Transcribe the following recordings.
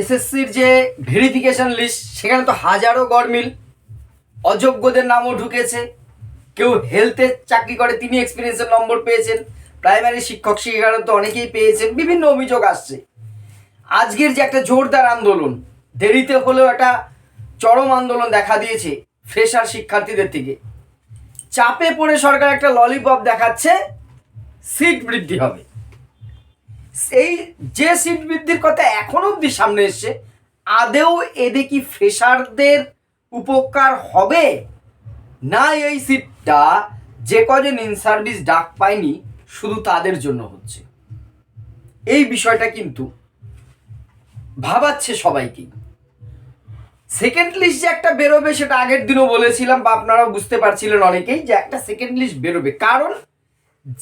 এসএসসির যে verification list সেখানে তো হাজারো গরমিল অযোগ্যদের নামও ঢুকেছে। কেউ হেলথে চাকরি করে, তিনি এক্সপিরিয়েন্সের নম্বর পেয়েছেন। প্রাইমারি শিক্ষক শিক্ষিকারা তো অনেকেই পেয়েছেন। বিভিন্ন অভিযোগ আসছে। আজকের যে একটা জোরদার আন্দোলন, দেরিতে হলেও একটা চরম আন্দোলন দেখা দিয়েছে ফ্রেশার শিক্ষার্থীদের থেকে চাপে পড়ে সরকার একটা ললিপপ দেখাচ্ছে সিট বৃদ্ধি হবে। সেই যে সিট বৃদ্ধির কথা এখন অবধি সামনে এসছে, আদেও এদে কি ফ্রেশারদের উপকার হবে? না এই সিটটা যে কজন ইন সার্ভিস ডাক পায়নি, শুধু তাদের জন্য হচ্ছে। এই বিষয়টা কিন্তু ভাবাচ্ছে সবাইকে। সেকেন্ড লিস্ট যে একটা বেরোবে সেটা আগের দিনও বলেছিলাম, বা আপনারাও বুঝতে পারছিলেন অনেকেই যে একটা সেকেন্ড লিস্ট বেরোবে। কারণ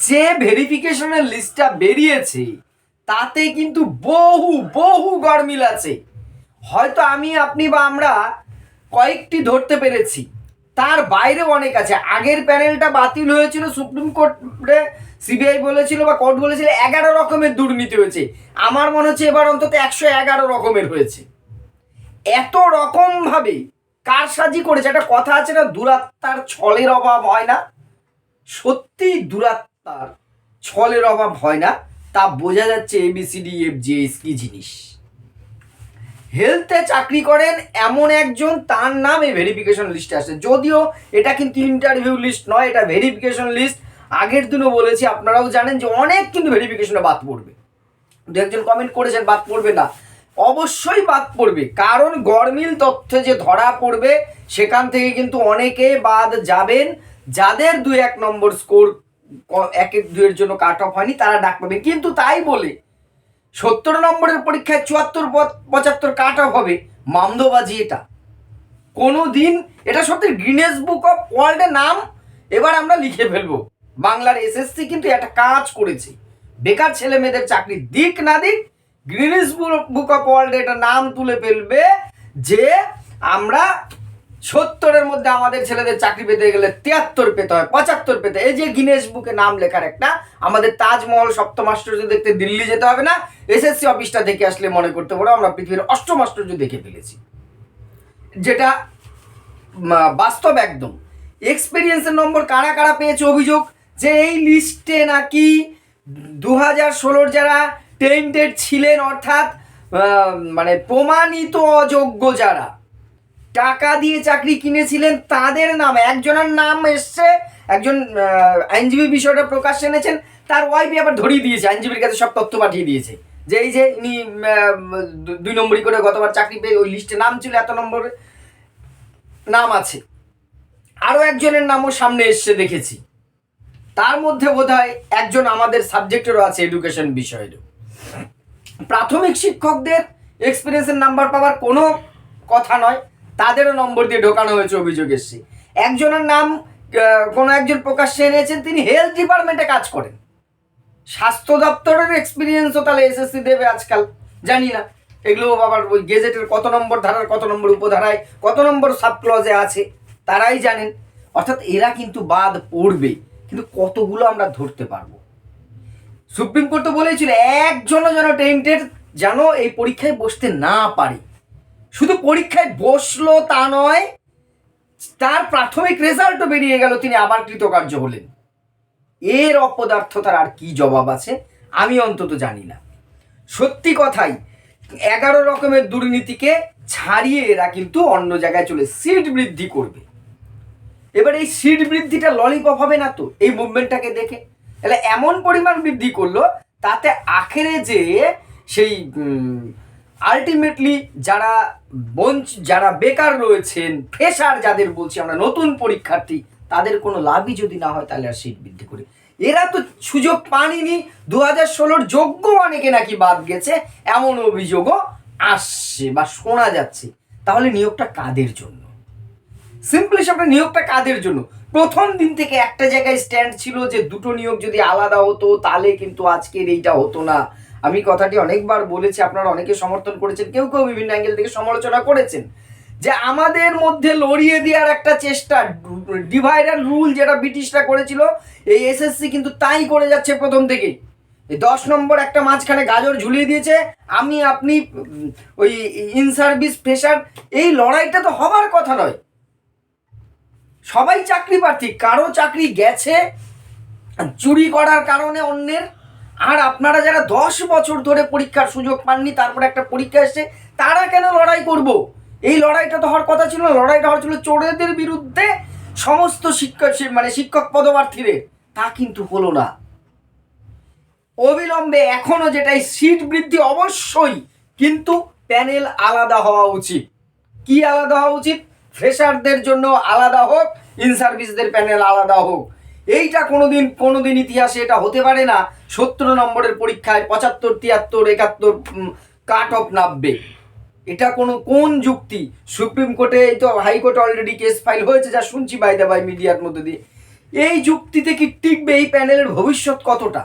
যে ভেরিফিকেশনের লিস্টটা বেরিয়েছে তাতে কিন্তু বহু বহু গরমিল আছে। হয়তো আমি, আপনি বা আমরা কয়েকটি ধরতে পেরেছি। তার বাইরেও অনেক আছে। আগের প্যানেলটা বাতিল হয়েছিল, সুপ্রিম কোর্টে সিবিআই বলেছিল বা কোর্ট বলেছিল এগারো রকমের দুর্নীতি হয়েছে। আমার মনে হচ্ছে এবার অন্তত একশো এগারো রকমের হয়েছে। এত রকম ভাবে কারসাজি করেছে। একটা কথা আছে না, দুরাত্মার ছলের অভাব হয় না? সত্যি দুরাত্মার ছলের অভাব হয় না। তা বোঝা যাচ্ছে এবিসিডি এফ জিএস কি জিনিস। হেলথে চাকরি করেন এমন একজন, তার নাম এই ভেরিফিকেশন লিস্টে আসে। যদিও এটা কিন্তু ইন্টারভিউ লিস্ট নয়, এটা ভেরিফিকেশন লিস্ট আগের দিনও বলেছি, আপনারাও জানেন যে অনেক কিন্তু ভেরিফিকেশনে বাদ পড়বে। দু একজন কমেন্ট করেছেন, বাদ পড়বে না। অবশ্যই বাদ পড়বে, কারণ গরমিল তথ্যে যে ধরা পড়বে, সেখান থেকে কিন্তু অনেকে বাদ যাবেন। যাদের দুই এক নম্বর স্কোর এক দুইয়ের জন্য কাট অফ হয়নি, তারা ডাক পাবে। কিন্তু তাই বলে সত্তর নম্বরের পরীক্ষায় চুয়াত্তর পঁচাত্তর কাট অফ হবে, মামদোবাজি এটা। কোনো দিন এটা সত্যি গ্রিনেস বুক অফ ওয়ার্ল্ডের নাম, এবার আমরা লিখে ফেলব। বাংলার এসএসসি কিন্তু একটা কাজ করেছে। বেকার ছেলে মেয়েদের চাকরি দিক না দিক গ্রিনিস বুক অফ ওয়ার্ল্ডে এটা নাম তুলে ফেলবে যে আমরা সত্তরের মধ্যে আমাদের ছেলেদের চাকরি পেতে গেলে তিয়াত্তর পেতে হয়, পঁচাত্তর পেতে এই যে গিনেস বুকে নাম লেখার একটা, আমাদের তাজমহল সপ্তম আশ্চর্য দেখতে দিল্লি যেতে হবে না এসএসসি অফিসটা দেখে আসলে মনে করতে পারো, আমরা পৃথিবীর অষ্টম আশ্চর্য দেখে ফেলেছি। যেটা বাস্তব একদম। এক্সপিরিয়েন্সের নম্বর কারা কারা পেয়েছে অভিযোগ? যে এই লিস্টে নাকি দু হাজার ষোলোর যারা টেন্টেড ছিলেন, অর্থাৎ মানে প্রমাণিত অযোগ্য যারা টাকা দিয়ে চাকরি কিনেছিলেন তাদের নাম। একজনের নাম এসছে, একজন আইনজীবী বিষয়টা প্রকাশ এনেছেন, তার ওয়াইফই আবার ধরিয়ে দিয়েছে, আইনজীবীর কাছে সব তথ্য পাঠিয়ে দিয়েছে। যে এই যে ইনি দুই নম্বরই করে গতবার চাকরি পেয়ে ওই লিস্টে নাম ছিল, এত নম্বর নাম আছে। আরও একজনের নামও সামনে এসছে, দেখেছি। তার মধ্যে বোধহয় একজন আমাদের সাবজেক্টেরও আছে এডুকেশন বিষয়েরও। প্রাথমিক শিক্ষকদের এক্সপিরিয়েন্সের নাম্বার পাওয়ার কোনো কথা নয়। তাদেরও নম্বর দিয়ে ঢোকানো হয়েছে অভিযোগ এসছে। একজনের নাম কোনো একজন প্রকাশ্যে এনেছেন, তিনি হেলথ ডিপার্টমেন্টে কাজ করেন। স্বাস্থ্য দপ্তরের এক্সপিরিয়েন্সও তাহলে এসএসসি দেবে আজকাল, জানি না। এগুলো আবার ওই গেজেটের কত নম্বর ধারার, কত নম্বর উপধারায়, কত নম্বর সাব ক্লজে আছে, তারাই জানেন। অর্থাৎ এরা কিন্তু বাদ পড়বে, কিন্তু কতগুলো আমরা ধরতে পারব। সুপ্রিম কোর্ট তো বলেছিল, একজনও যেন টেন্টেড যেন এই পরীক্ষায় বসতে না পারে। শুধু পরীক্ষায় বসল তা নয়, তার প্রাথমিক রেজাল্টও বেরিয়ে গেল, তিনি আবার কৃতকার্য হলেন। এর অপদার্থতার আর কি জবাব আছে, আমি অন্তত জানি না। সত্যি কথাই, এগারো রকমের দুর্নীতিকে ছাড়িয়ে এরা কিন্তু অন্য জায়গায় চলে, সিট বৃদ্ধি করবে। এবার এই সিট বৃদ্ধিটা ললিপপ হবে না তো, এই মুভমেন্টটাকে দেখে। তাহলে এমন পরিমাণ বৃদ্ধি করল, তাতে আখেরে যে সেই আলটিমেটলি যারা বঞ্চ, যারা বেকার রয়েছেন ফ্রেশার যাদের বলছি আমরা, নতুন পরীক্ষার্থী, তাদের কোনো লাভই যদি না হয়, তাহলে আর সিট বৃদ্ধি করে। এরা তো সুযোগ পানিনি দু হাজার ষোলোর যোগ্য অনেকে নাকি বাদ গেছে, এমন অভিযোগও আসছে বা শোনা যাচ্ছে। তাহলে নিয়োগটা কাদের জন্য? সিম্পলি আপনার নিয়োগটা কাদের জন্য? প্রথম দিন থেকে একটা জায়গায় স্ট্যান্ড ছিল যে দুটো নিয়োগ যদি আলাদা হতো, তাহলে কিন্তু আজকের এইটা হতো না। আমি কথাটি অনেকবার বলেছি, আপনারা অনেকে সমর্থন করেছেন, কেউ কেউ বিভিন্ন অ্যাঙ্গেল থেকে সমালোচনা করেছেন, যে আমাদের মধ্যে লড়িয়ে দেওয়ার একটা চেষ্টা ডিভাইড অ্যান্ড রুল যেটা ব্রিটিশরা করেছিল, এই এসএসসি কিন্তু তাই করে যাচ্ছে প্রথম থেকেই। দশ নম্বর একটা মাঝখানে গাজর ঝুলিয়ে দিয়েছে, আমি, আপনি ওই ইন সার্ভিস প্রেশার এই লড়াইটা তো হবার কথা নয়। সবাই চাকরি প্রার্থী, কারও চাকরি গেছে, চুরি করার কারণে অন্যের আর আপনারা যারা দশ বছর ধরে পরীক্ষার সুযোগ পাননি, তারপরে একটা পরীক্ষা এসছে, তারা কেন লড়াই করব? এই লড়াইটা তো হওয়ার কথা ছিল না। লড়াইটা হওয়ার ছিল চোরেদের বিরুদ্ধে সমস্ত শিক্ষক মানে শিক্ষক পদপ্রার্থীদের তা কিন্তু হলো না। অবিলম্বে এখনও যেটাই সিট বৃদ্ধি অবশ্যই, কিন্তু প্যানেল আলাদা হওয়া উচিত। কি আলাদা হওয়া উচিত? ফ্রেশারদের জন্য আলাদা হোক ইন সার্ভিসদের প্যানেল আলাদা হোক। এইটা কোনোদিন কোনোদিন ইতিহাসে এটা হতে পারে না। সত্তর নম্বরের পরীক্ষায় পঁচাত্তর, তিয়াত্তর, একাত্তর কাট অফ নামবে। এটা কোনো, কোন যুক্তি? সুপ্রিম কোর্টে এই তো হাইকোর্টে অলরেডি কেস ফাইল হয়েছে, যা শুনছি বাইদা বাই মিডিয়ার মধ্যে দিয়ে। এই যুক্তিতে কি টিকবে এই প্যানেলের ভবিষ্যৎ কতটা?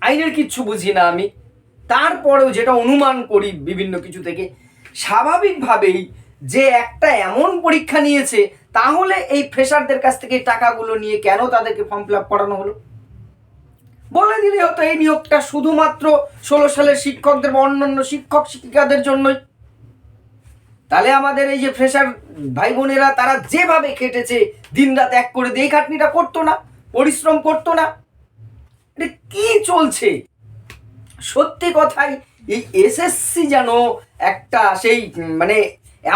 আইনের কিচ্ছু বুঝি না আমি। তারপরেও যেটা অনুমান করি বিভিন্ন কিছু থেকে, স্বাভাবিকভাবেই যে একটা এমন পরীক্ষা নিয়েছে, তাহলে এই ফ্রেশারদের কাছ থেকে টাকাগুলো নিয়ে কেন তাদেরকে ফর্ম ফিল আপ করানো হলো? বলে দিলে হতো, এই নিয়োগটা শুধুমাত্র ষোলো সালের শিক্ষকদের বা অন্যান্য শিক্ষক শিক্ষিকাদের জন্যই। তাহলে আমাদের এই যে ফ্রেশার ভাই বোনেরা, তারা যেভাবে খেটেছে দিন রাত এক করে দিয়ে খাটনিটা করতো না, পরিশ্রম করতো না। এটা কি চলছে? সত্যি কথাই, এই এসএসসি যেন একটা সেই মানে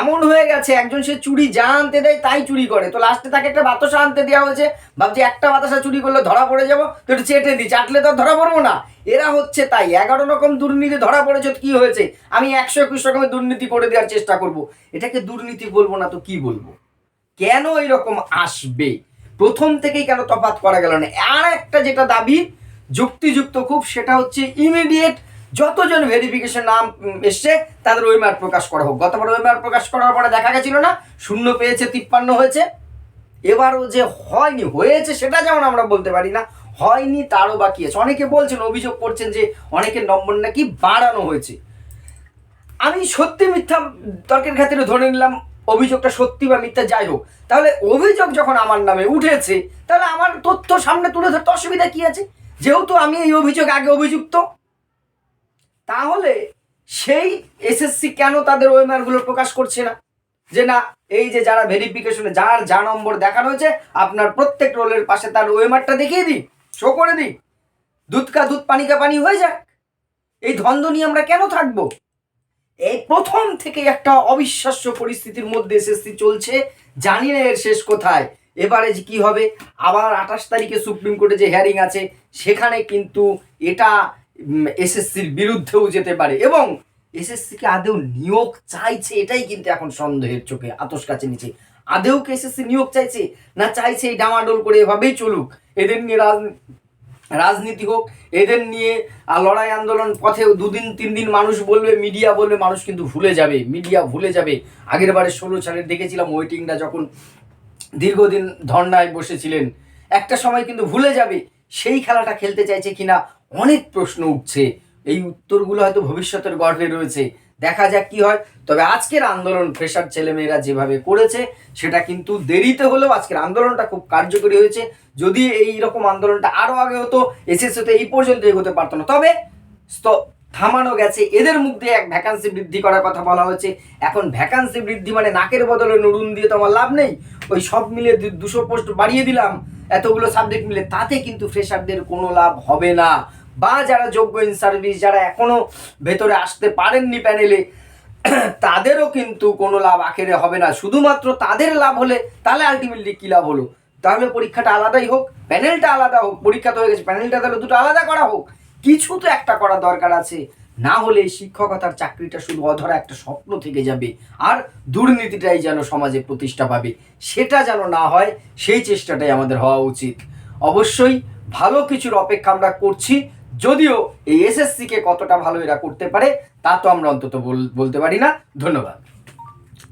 এমন হয়ে গেছে, একজন সে চুরি যা আনতে দেয় তাই চুরি করে। তো লাস্টে তাকে একটা বাতাসা আনতে দেওয়া হয়েছে। ভাবছি একটা বাতাসা চুরি করলে ধরা পড়ে যাব, তো একটু চেটে দিই। চাটলে তো ধরা পড়ব না। এরা হচ্ছে তাই, এগারো রকম দুর্নীতি ধরা পড়েছে কি হয়েছে? আমি একশো একুশ রকমের দুর্নীতি করে দেওয়ার চেষ্টা করব। এটাকে দুর্নীতি বলব না, তো কি বলব? কেন এরকম আসবে? প্রথম থেকেই কেন তফাৎ করা গেল না? আর একটা যেটা দাবি যুক্তিযুক্ত খুব, সেটা হচ্ছে ইমিডিয়েট যতজন ভেরিফিকেশন নাম এসছে, তাদের ওয়েমার প্রকাশ করা হোক। গতবার ওয়েমার প্রকাশ করার পরে দেখা গেছিল না, শূন্য পেয়েছে, তিপ্পান্ন হয়েছে। এবারও যে হয়নি, হয়েছে সেটা যেমন আমরা বলতে পারি না, হয়নি তারও বাকি আছে। অনেকে বলছেন, অভিযোগ করছেন যে অনেকের নম্বর নাকি বাড়ানো হয়েছে। আমি সত্যি মিথ্যা তর্কের খাতিরে ধরে নিলাম, অভিযোগটা সত্যি বা মিথ্যা যাই হোক। তাহলে অভিযোগ যখন আমার নামে উঠেছে, তাহলে আমার তথ্য সামনে তুলে ধরতে অসুবিধা কি আছে? যেহেতু আমি এই অভিযোগ আগে অভিযুক্ত তাহলে সেই এসএসসি কেন তাদের ওয়েমারগুলো প্রকাশ করছে না? যে না, এই যে যারা ভেরিফিকেশনে যার যা নম্বর দেখানো হয়েছে, আপনার প্রত্যেক রোলের পাশে তার ওয়েমারটা দেখিয়ে দিই শো করে দিই। দুধ কা দুধ, পানি কা পানি হয়ে যাক। এই দ্বন্দ্ব নিয়ে আমরা কেন থাকব? এই প্রথম থেকে একটা অবিশ্বাস্য পরিস্থিতির মধ্যে এসএসসি চলছে, জানি না এর শেষ কোথায়। এবারে যে কি হবে? আবার আঠাশ তারিখে সুপ্রিম কোর্টে যে হিয়ারিং আছে, সেখানে কিন্তু এটা এসএসসির বিরুদ্ধেও যেতে পারে এবং এসএসসিকে আদেও নিয়োগ চাইছে, এটাই কিন্তু এখন সন্দেহের চোখে আতস কাছে নিচে। আদেও কি এসএসসি নিয়োগ চাইছে? না চাইছে এই ডামাডোল করে এভাবেই চলুক? এদের নিয়ে রাজ- রাজনীতি হোক, এদের নিয়ে লড়াই আন্দোলন পথে দুদিন তিন দিন মানুষ বলবে, মিডিয়া বলবে, মানুষ কিন্তু ভুলে যাবে, মিডিয়া ভুলে যাবে। আগের বারে ষোলো সালের দেখেছিলাম ওয়েটিংরা যখন দীর্ঘদিন ধর্নায় বসেছিলেন। একটা সময় কিন্তু ভুলে যাবে, সেই খেলাটা খেলতে চাইছে কিনা অনেক প্রশ্ন উঠছে। এই উত্তরগুলো হয়তো ভবিষ্যতের গর্ভে রয়েছে। দেখা যাক কি হয়। তবে আজকের আন্দোলন ফ্রেশার ছেলেমেয়েরা যেভাবে করেছে, সেটা কিন্তু দেরিতে হলেও আজকের আন্দোলনটা খুব কার্যকরী হয়েছে। যদি এই রকম আন্দোলনটা আরও আগে হতো এসএসসিতে এই পর্যন্ত এগোতে পারতো না। তবে থামানো গেছে। এদের মুখ দিয়ে এক ভ্যাকান্সি বৃদ্ধি করার কথা বলা হয়েছে। এখন ভ্যাকান্সি বৃদ্ধি মানে নাকের বদলে নুরুন দিয়ে তো আমার লাভ নেই। ওই সব মিলে দুশো পোস্ট বাড়িয়ে দিলাম। এতগুলো সাবজেক্ট মিলে তাতে কিন্তু ফ্রেশারদের কোনো লাভ হবে না। বা যারা যোগ্য ইন সার্ভিস যারা এখনও ভেতরে আসতে পারেননি প্যানেলে তাদেরও কিন্তু কোনো লাভ আখেরে হবে না। শুধুমাত্র তাদের লাভ হলে তাহলে আলটিমেটলি কী লাভ হলো? তাহলে পরীক্ষাটা আলাদাই হোক প্যানেলটা আলাদা হোক, পরীক্ষা তো হয়ে গেছে প্যানেলটা তাহলে দুটো আলাদা করা হোক। কিছু তো একটা করা দরকার আছে। না হলে শিক্ষকতার চাকরিটা শুধু অধরা একটা স্বপ্ন থেকে যাবে, আর দুর্নীতিটাই যেন সমাজে প্রতিষ্ঠা পাবে। সেটা যেন না হয়, সেই চেষ্টাটাই আমাদের হওয়া উচিত। অবশ্যই ভালো কিছুর অপেক্ষা আমরা করছি। যদিও এই এসএসসিকে কতটা ভালো এরা করতে পারে, তা তো আমরা অন্তত বল- বলতে পারি না। ধন্যবাদ।